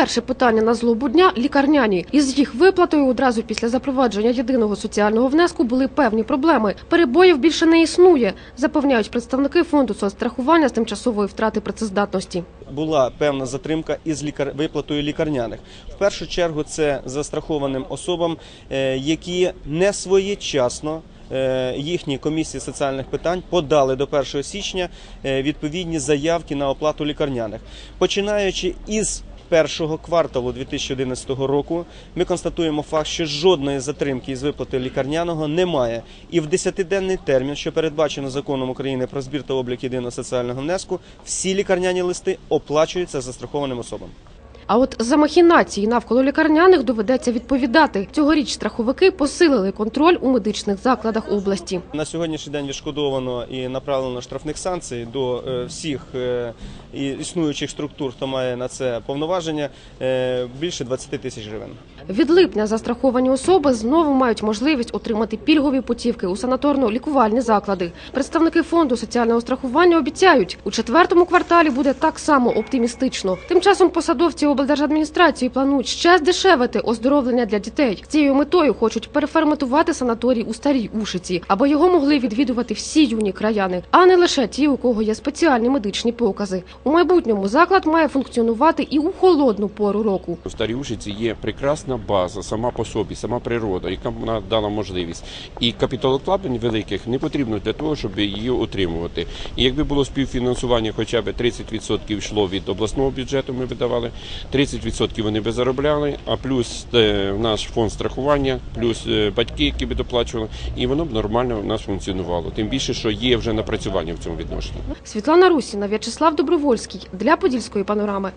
Перше питання на злобу дня – лікарняні. Із їх виплатою одразу після запровадження єдиного соціального внеску були певні проблеми. Перебоїв більше не існує, запевняють представники фонду соцстрахування з тимчасової втрати працездатності. була певна затримка із лікар... виплатою лікарняних. В першу чергу це застрахованим особам, е, які не своєчасно. е, Їхні комісії соціальних питань подали до 1 січня е, відповідні заявки на оплату лікарняних. Починаючи із першого кварталу 2011 року, ми констатуємо факт, що жодної затримки із виплати лікарняного немає. І в 10-денний термін, що передбачено законом України про збір та облік єдиного соціального внеску, всі лікарняні листи оплачуються застрахованим особам. А от за махінації навколо лікарняних доведеться відповідати. Цьогоріч страховики посилили контроль у медичних закладах області. На сьогоднішній день відшкодовано і направлено штрафних санкцій до е, всіх е, існуючих структур, хто має на це повноваження, е, більше 20 тисяч гривень. Від липня застраховані особи знову мають можливість отримати пільгові путівки у санаторно-лікувальні заклади. Представники фонду соціального страхування обіцяють, у четвертому кварталі буде так само оптимістично. Тим часом посадовці облдержадміністрації планують ще здешевити оздоровлення для дітей. Цією метою хочуть переформатувати санаторій у старій Ушиці, аби його могли відвідувати всі юні краяни, а не лише ті, у кого є спеціальні медичні покази. У майбутньому заклад має функціонувати і у холодну пору року. У Старій Ушиці є прекрасна база сама по собі, сама природа, яка дала можливість. І капіталокладень великих не потрібно для того, щоб її отримувати. І якби було співфінансування, хоча б 30% йшло від обласного бюджету, ми видавали, 30% вони би заробляли, а плюс е, наш фонд страхування, плюс е, батьки, які би доплачували, і воно б нормально в нас функціонувало. Тим більше, що є вже напрацювання в цьому відношенні. Світлана Русіна, В'ячеслав Добровольський для Подільської панорами.